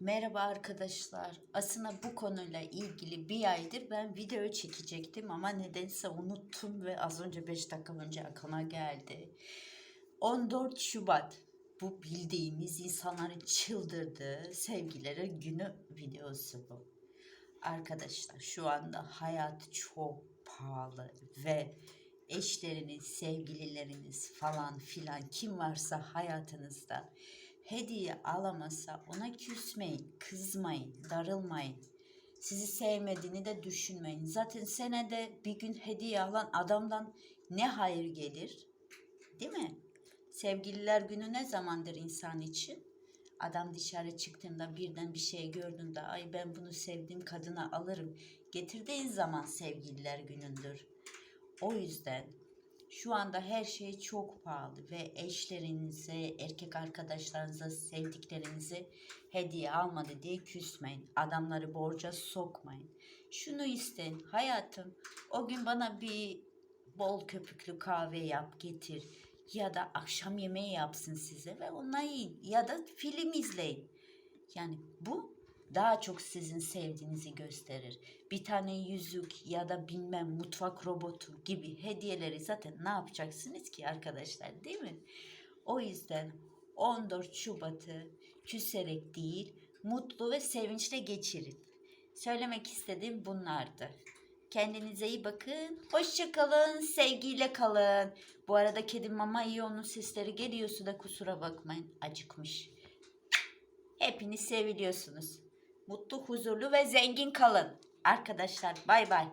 Merhaba arkadaşlar. Aslında bu konuyla ilgili bir aydır ben video çekecektim ama nedense unuttum ve az önce 5 dakika önce aklıma geldi. 14 Şubat bu bildiğimiz insanların çıldırdığı sevgileri günü videosu bu. Arkadaşlar şu anda hayat çok pahalı ve eşleriniz, sevgilileriniz falan filan kim varsa hayatınızda hediye alamasa ona küsmeyin, kızmayın, darılmayın. Sizi sevmediğini de düşünmeyin. Zaten senede bir gün hediye alan adamdan ne hayır gelir? Değil mi? Sevgililer günü ne zamandır insan için? Adam dışarı çıktığında birden bir şey gördüğünde ay ben bunu sevdiğim kadına alırım. Getirdiğin zaman sevgililer günündür. O yüzden şu anda her şey çok pahalı ve eşlerinize, erkek arkadaşlarınıza, sevdiklerinize hediye almadı diye küsmeyin. Adamları borca sokmayın. Şunu isteyin. Hayatım o gün bana bir bol köpüklü kahve yap getir. Ya da akşam yemeği yapsın size ve onunla yiyin. Ya da film izleyin. Yani bu daha çok sizin sevdiğinizi gösterir. Bir tane yüzük ya da bilmem mutfak robotu gibi hediyeleri zaten ne yapacaksınız ki arkadaşlar değil mi? O yüzden 14 Şubat'ı küserek değil mutlu ve sevinçle geçirin. Söylemek istediğim bunlardı. Kendinize iyi bakın. Hoşça kalın. Sevgiyle kalın. Bu arada kedim mama iyi onun sesleri geliyorsa da kusura bakmayın. Acıkmış. Hepiniz seviliyorsunuz. Mutlu, huzurlu ve zengin kalın. Arkadaşlar bay bay.